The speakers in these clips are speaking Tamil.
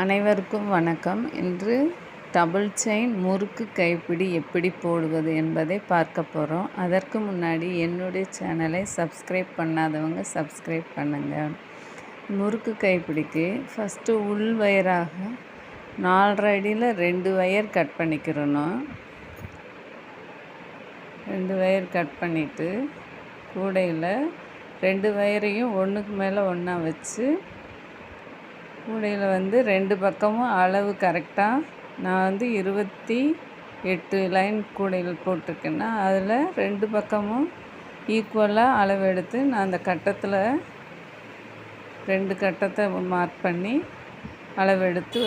அனைவருக்கும் வணக்கம். இன்று டபுள் செயின் முறுக்கு கைப்பிடி எப்படி போடுவது என்பதை பார்க்க போகிறோம் அதற்கு முன்னாடி என்னுடைய சேனலை சப்ஸ்கிரைப் பண்ணாதவங்க சப்ஸ்கிரைப் பண்ணுங்கள் முறுக்கு கைப்பிடிக்கு ஃபஸ்ட்டு உள் வயராக நாலரை அடியில் ரெண்டு வயர் கட் பண்ணிக்கிறணும். ரெண்டு வயர் கட் பண்ணிவிட்டு கூடையில் ரெண்டு வயரையும் ஒன்றுக்கு மேலே ஒன்றா வச்சு கூடையில் வந்து ரெண்டு பக்கமும் அளவு கரெக்டாக நான் வந்து இருபத்தி எட்டு லைன் கூடையில் போட்டிருக்கேன்னா அதில் ரெண்டு பக்கமும் ஈக்குவலாக அளவு எடுத்து நான் அந்த கட்டத்தில் ரெண்டு கட்டத்தை மார்க் பண்ணி அளவெடுத்து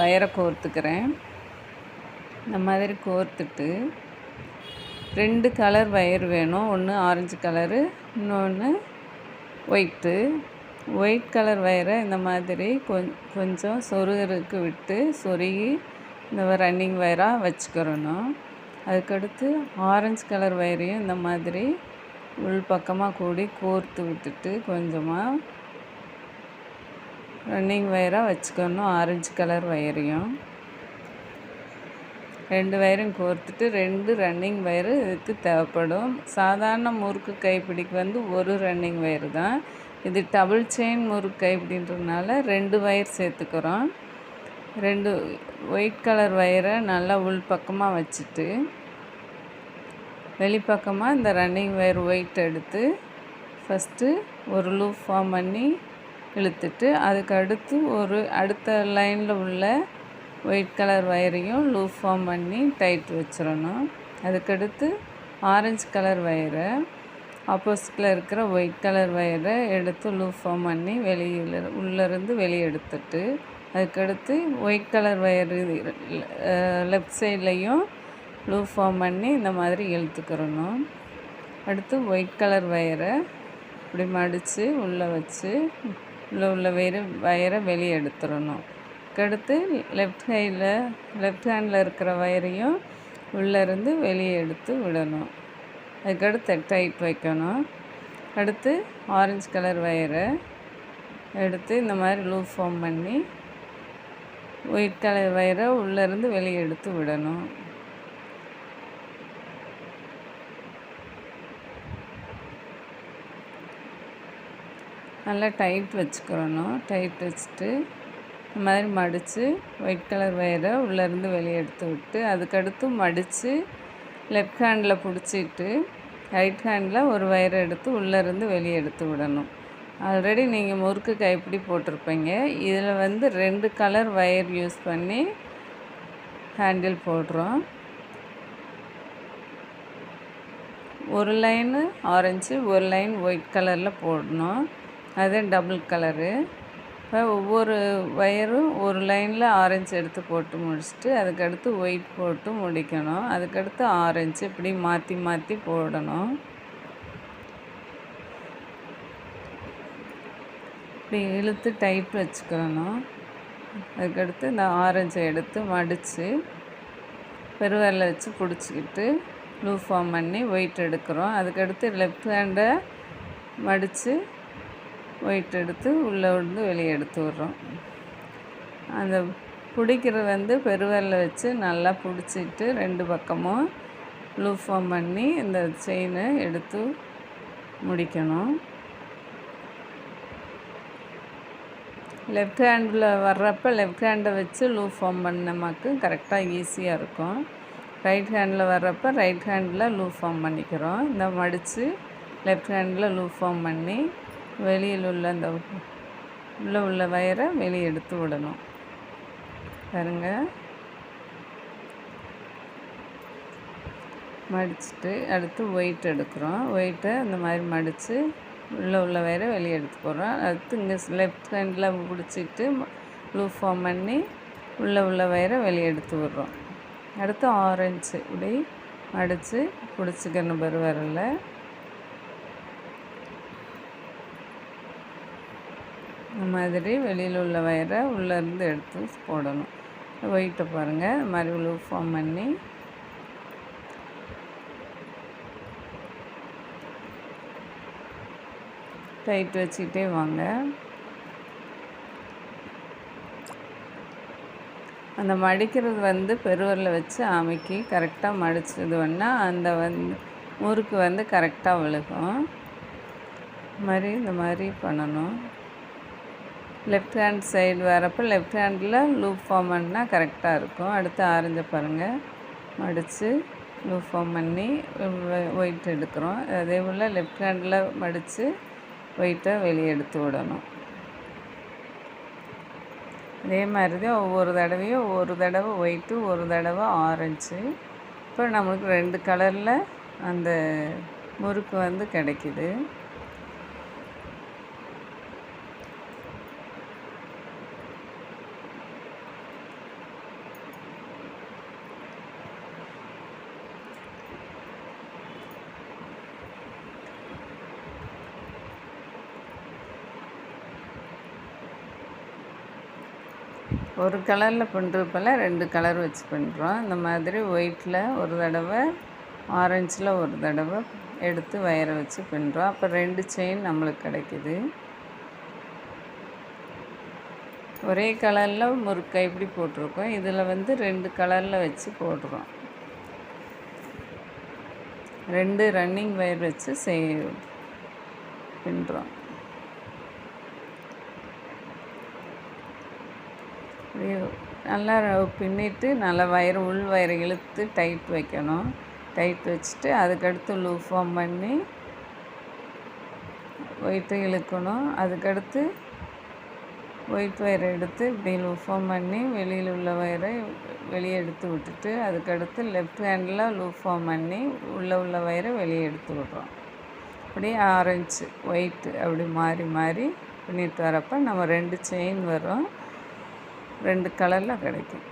வயரை கோர்த்துக்கிறேன். இந்த மாதிரி கோர்த்துட்டு ரெண்டு கலர் வயர் வேணும் ஒன்று ஆரஞ்சு கலரு இன்னொன்று ஒயிட்டு ஒயிட் கலர் வயரை இந்த மாதிரி கொஞ் கொஞ்சம் சொருகருக்கு விட்டு சொருகி இந்த ரன்னிங் வயராக வச்சுக்கிறணும். அதுக்கடுத்து ஆரஞ்சு கலர் வயரையும் இந்த மாதிரி உள் பக்கமாக கூடி கோர்த்து விட்டுட்டு கொஞ்சமாக ரன்னிங் வயராக வச்சுக்கணும் ஆரஞ்சு கலர் வயரையும் ரெண்டு வயரும் கோர்த்துட்டு ரெண்டு ரன்னிங் வயரு இதுக்கு தேவைப்படும். சாதாரண முறுக்கு கைப்பிடிக்கு வந்து ஒரு ரன்னிங் வயரு தான். இது டபுள் செயின் முறுக்கு அப்படின்றதுனால ரெண்டு வயர் சேர்த்துக்கிறோம். ரெண்டு ஒயிட் கலர் வயரை நல்லா உள் பக்கமாக வச்சுட்டு வெளிப்பக்கமாக இந்த ரன்னிங் வயர் ஒயிட் எடுத்து ஃபஸ்ட்டு ஒரு லூப் ஃபார்ம் பண்ணி இழுத்துட்டு அதுக்கு அடுத்து ஒரு அடுத்த லைனில் உள்ள ஒயிட் கலர் வயரையும் லூப் ஃபார்ம் பண்ணி டைட் வச்சிடணும். அதுக்கடுத்து ஆரஞ்சு கலர் வயரை ஆப்போசிட்டில் இருக்கிற ஒயிட் கலர் வயரை எடுத்து லூப் ஃபார்ம் பண்ணி வெளியில் உள்ளேருந்து வெளியே எடுத்துட்டு அதுக்கடுத்து ஒயிட் கலர் வயர் லெஃப்ட் சைட்லேயும் லூப் ஃபார்ம் பண்ணி இந்த மாதிரி இழுத்துக்கிறணும். அடுத்து ஒயிட் கலர் வயரை இப்படி மடித்து உள்ளே வச்சு உள்ளே உள்ள வயிறு வயரை வெளியே எடுத்துடணும் அதுக்கடுத்து லெஃப்ட் சைடில் லெஃப்ட் ஹேண்டில் இருக்கிற வயரையும் உள்ளேருந்து வெளியே எடுத்து விடணும். அதுக்கடுத்து டைட் வைக்கணும். அடுத்து ஆரஞ்சு கலர் வயரை எடுத்து இந்த மாதிரி லூப் ஃபார்ம் பண்ணி ஒயிட் கலர் வயரை உள்ளேருந்து வெளியே எடுத்து விடணும். நல்லா டைட் வச்சுக்கிறணும் டைட் வச்சுட்டு இந்த மாதிரி மடித்து ஒயிட் கலர் வயரை உள்ளேருந்து வெளியே எடுத்து விட்டு அதுக்கடுத்து மடித்து லெஃப்ட் ஹேண்டில் பிடிச்சிட்டு ரைட் ஹேண்டில் ஒரு வயரை எடுத்து உள்ளேருந்து வெளியே எடுத்து விடணும். ஆல்ரெடி நீங்கள் முறுக்கு கைப்பிடி போட்டிருப்பீங்க. இதில் வந்து ரெண்டு கலர் வயர் யூஸ் பண்ணி ஹேண்டில் போடுறோம். ஒரு லைனு ஆரஞ்சு ஒரு லைன் ஒயிட் கலரில் போடணும். அது டபுள் கலரு ஒவ்வொரு வயரும் ஒரு லைனில் ஆரஞ்சு எடுத்து போட்டு முடிச்சுட்டு அதுக்கடுத்து ஒயிட் போட்டு முடிக்கணும். அதுக்கடுத்து ஆரஞ்சு இப்படி மாற்றி மாற்றி போடணும். இப்படி இழுத்து டைட் வச்சுக்கணும். அதுக்கடுத்து இந்த ஆரஞ்சை எடுத்து மடித்து பெருவரில் வச்சு பிடிச்சிக்கிட்டு ப்ளூ ஃபார்ம் பண்ணி ஒயிட் எடுக்கிறோம். அதுக்கடுத்து லெஃப்ட் ஹேண்டை மடித்து ஒயிட் எடுத்து உள்ளே விழுந்து வெளியே எடுத்து விட்றோம். அந்த பிடிக்கிறது வந்து பெருவரில் வச்சு நல்லா பிடிச்சிட்டு ரெண்டு பக்கமும் ப்ளூ ஃபார்ம் பண்ணி இந்த செயினை எடுத்து முடிக்கணும். லெஃப்ட் ஹேண்டில் வர்றப்ப லெஃப்ட் ஹேண்டை வச்சு லூ ஃபார்ம் பண்ணமாக்கு கரெக்டாக ஈஸியாக இருக்கும். ரைட் ஹேண்டில் வர்றப்போ ரைட் ஹேண்டில் லூ ஃபார்ம் பண்ணிக்கிறோம். இந்த மடித்து லெஃப்ட் ஹேண்டில் லூ ஃபார்ம் பண்ணி வெளியில் உள்ள அந்த உள்ளே உள்ள வயரை வெளியே எடுத்து விடணும். பாருங்க. மடிச்சுட்டு அடுத்து ஒயிட் எடுக்கிறோம். ஒயிட்டை அந்த மாதிரி மடித்து உள்ளே உள்ள வயரை வெளியே எடுத்து போடுறோம். அடுத்து இங்கே லெஃப்ட் ஹேண்டில் பிடிச்சிட்டு ப்ளூ ஃபார்ம் பண்ணி உள்ளே உள்ள வயரை வெளியே எடுத்து விடுறோம். அடுத்து ஆரஞ்சு இப்படி மடித்து பிடிச்சிக்கணும் பெருவரில் இந்த மாதிரி வெளியில் உள்ள வயரை உள்ளேருந்து எடுத்து போடணும். ஒயிட்டை பாருங்கள் இந்த மாதிரி உள்ள ஃபார்ம் பண்ணி. டைட் வச்சுக்கிட்டே வாங்க. அந்த மடிக்கிறது வந்து பெருவரில் வச்சு அமைக்கி கரெக்டாக மடிச்சது வேணால் அந்த வந்து முறுக்கு வந்து கரெக்டாக விழுகும். மாதிரி இந்த மாதிரி பண்ணணும். லெஃப்ட் ஹேண்ட் சைடு வரப்போ லெஃப்ட் ஹேண்டில் லூப் ஃபார்ம் பண்ணால் கரெக்டாக இருக்கும். அடுத்து ஆரஞ்சை பாருங்கள் மடித்து லூப் ஃபார்ம் பண்ணி ஒயிட் எடுக்கிறோம். அதே போல் லெஃப்ட் ஹேண்டில் மடித்து ஒயிட்டை வெளியே எடுத்து விடணும். அதே மாதிரி தான் ஒவ்வொரு தடவையும் ஒரு தடவை ஒயிட்டு ஒரு தடவை ஆரஞ்சு. இப்போ நம்மளுக்கு ரெண்டு கலரில் அந்த முறுக்கு வந்து கிடைக்கிது. ஒரு கலரில் பண்ணுறப்பல ரெண்டு கலர் வச்சு பண்ணுறோம் இந்த மாதிரி ஒயிட்டில் ஒரு தடவை ஆரஞ்சில் ஒரு தடவை எடுத்து வயரை வச்சு பின்னுறோம் அப்போ ரெண்டு செயின் நம்மளுக்கு கிடைக்கிது. ஒரே கலரில் முறுக்கை இப்படி போட்டிருக்கோம். இதில் வந்து ரெண்டு கலரில் வச்சு போடுறோம். ரெண்டு ரன்னிங் வயர் வச்சு செய் பின்னுறோம் நல்லா பின்னிட்டு நல்லா வயிறு உள் வயிறு இழுத்து டைட் வைக்கணும். டைட் வச்சுட்டு அதுக்கடுத்து லூப் ஃபார்ம் பண்ணி ஒயிட்டு இழுக்கணும். அதுக்கடுத்து ஒயிட் வயரை எடுத்து இப்படி லூப் ஃபார்ம் பண்ணி வெளியில் உள்ள வயரை வெளியே எடுத்து விட்டுட்டு அதுக்கடுத்து லெஃப்ட் ஹேண்டில் லூப் ஃபார்ம் பண்ணி உள்ளே உள்ள வயரை வெளியே எடுத்து விட்றோம். அப்படியே ஆரஞ்சு ஒயிட்டு அப்படி மாறி மாறி பின்னிட்டு வரப்போ நம்ம ரெண்டு செயின் வரும். ரெண்டு கலரில் கிடைக்கும்.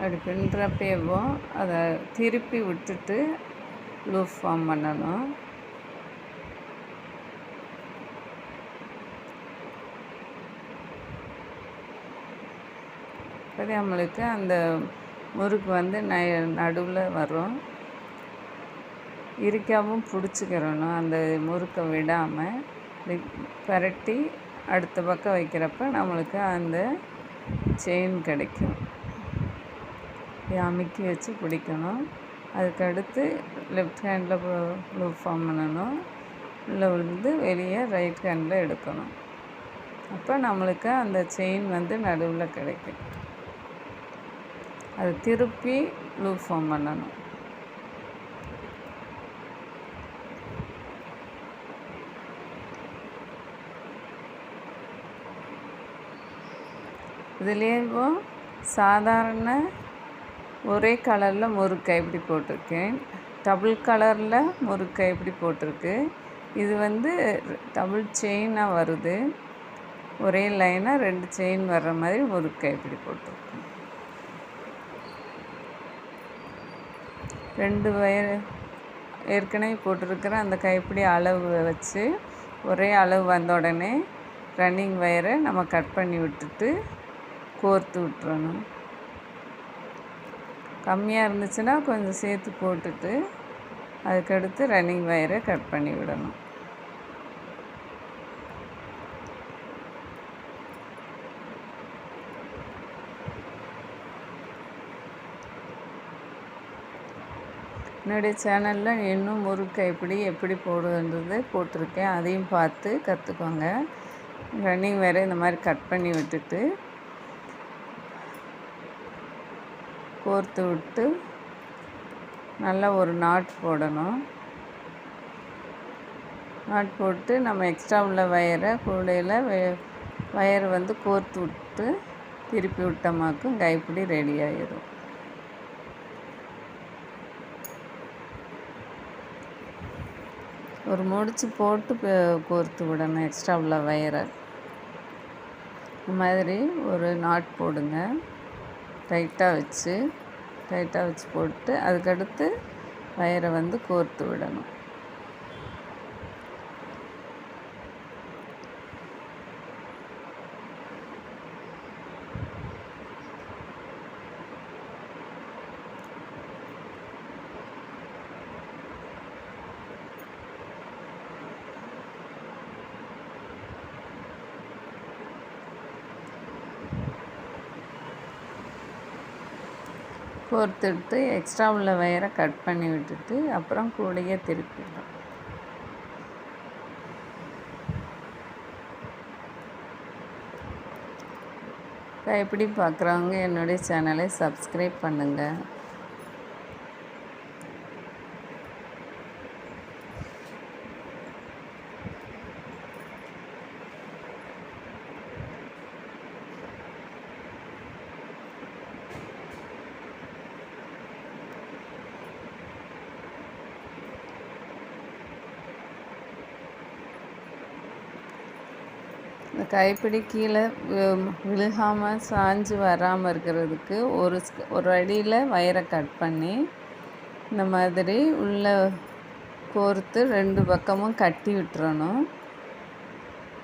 அப்படி பின்னுறப்பேவும் அதை திருப்பி விட்டுட்டு லூப் ஃபார்ம் பண்ணணும். அப்போதே நம்மளுக்கு அந்த முறுக்கு வந்து ந நடுவில் வரும். இருக்காமல் பிடிச்சிக்கிறணும் அந்த முறுக்கை விடாமல் பரட்டி அடுத்த பக்கம் வைக்கிறப்ப நம்மளுக்கு அந்த செயின் கிடைக்கும். அமுக்கி வச்சு பிடிக்கணும். அதுக்கடுத்து லெஃப்ட் ஹேண்டில் லூப் ஃபார்ம் பண்ணணும். உள்ளே விழுந்து வெளியே ரைட் ஹேண்டில் எடுக்கணும். அப்போ நம்மளுக்கு அந்த செயின் வந்து நடுவில் கிடைக்கும். அதை திருப்பி லூப் ஃபார்ம் பண்ணணும். இதுலேயும் சாதாரண ஒரே கலரில் முறுக்கை இப்படி போட்டிருக்கேன். டபுள் கலரில் முறுக்கை இப்படி போட்டிருக்கு. இது வந்து டபுள் செயினாக வருது. ஒரே லைனாக ரெண்டு செயின் வர்ற மாதிரி முறுக்கை இப்படி போட்டிருக்கேன் ரெண்டு வயர் ஏற்கனவே போட்டிருக்கிற அந்த கைப்பிடி அளவு வச்சு ஒரே அளவு வந்த உடனே ரன்னிங் வயரை நம்ம கட் பண்ணி விட்டுட்டு கோர்த்து விட்டுறணும். கம்மியாக இருந்துச்சுன்னா கொஞ்சம் சேர்த்து போட்டுட்டு அதுக்கடுத்து ரன்னிங் வயரை கட் பண்ணி விடணும். என்னுடைய சேனலில் இன்னும் முறுக்கு எப்படி எப்படி போடுன்றது போட்டிருக்கேன். அதையும் பார்த்து கற்றுக்கோங்க ரன்னிங் வேறு இந்த மாதிரி கட் பண்ணி விட்டுட்டு கோர்த்து விட்டு நல்லா ஒரு நாட் போடணும். நாட் போட்டு நம்ம எக்ஸ்ட்ரா உள்ள வயரை கூடையில் வயர் வந்து கோர்த்து விட்டு திருப்பி விட்டோமாக்கும் கைப்பிடி ரெடி ஆயிடும் ஒரு முடிச்சு போட்டு கோர்த்து விடணும். எக்ஸ்ட்ரா உள்ள வயரை இந்த மாதிரி ஒரு நாட் போடுங்க. டைட்டாக வச்சு டைட்டாக வச்சு போட்டு அதுக்கடுத்து வயரை வந்து கோர்த்து விடணும். கோர்த்துட்டு எக்ஸ்ட்ரா உள்ள வயரை கட் பண்ணி விட்டுட்டு அப்புறம் கூடையே இப்போ எப்படி பார்க்குறவங்க என்னுடைய சேனலை சப்ஸ்கிரைப் பண்ணுங்கள் கைப்பிடி கீழே விழுகாமல் சாஞ்சு வராமல் இருக்கிறதுக்கு ஒரு ஒரு அடியில் வயரை கட் பண்ணி இந்த மாதிரி உள்ளே கோர்த்து ரெண்டு பக்கமும் கட்டி விட்டுறணும்.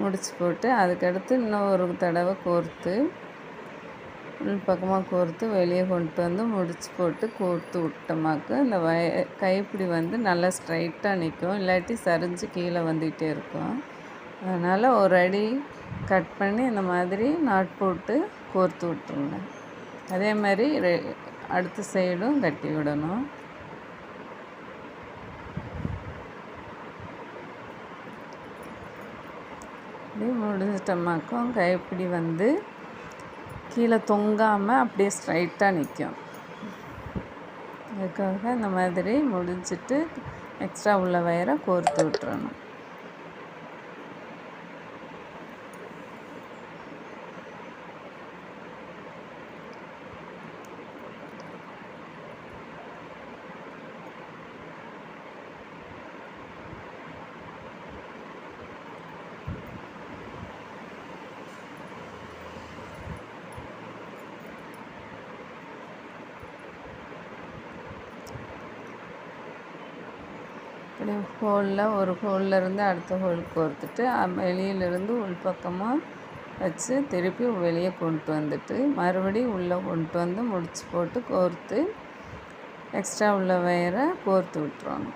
முடிச்சு போட்டு அதுக்கடுத்து இன்னும் ஒரு தடவை கோர்த்து உள் பக்கமாக கோர்த்து வெளியே கொண்டு வந்து முடிச்சு போட்டு கோர்த்து விட்டோமாக்கு இந்த வய கைப்பிடி வந்து நல்லா ஸ்ட்ரைட்டாக நிற்கும் இல்லாட்டி சரிஞ்சு கீழே வந்துகிட்டே இருக்கும். அதனால் ஒரு அடி கட் பண்ணி இந்த மாதிரி நாட் போட்டு கோர்த்து விட்டுருங்க. அதே மாதிரி ரெ அடுத்த சைடும் கட்டி விடணும். இப்படி முடிஞ்சிட்டோமாக்கும் கைப்பிடி வந்து கீழே தொங்காமல் அப்படியே ஸ்ட்ரைட்டாக நிற்கும் அதுக்காக இந்த மாதிரி முடிஞ்சிட்டு எக்ஸ்ட்ரா உள்ள வயரை கோர்த்து விட்டுறணும். இப்படி ஹோலில் ஒரு ஹோலில் இருந்து அடுத்த ஹோல் கோர்த்துட்டு வெளியிலிருந்து உள்பக்கமாக வச்சு திருப்பி வெளியே கொண்டு வந்துட்டு மறுபடியும் உள்ளே கொண்டு வந்து முடிச்சு போட்டு கோர்த்து எக்ஸ்ட்ரா உள்ள வயரை கோர்த்து விட்டுருவாங்க.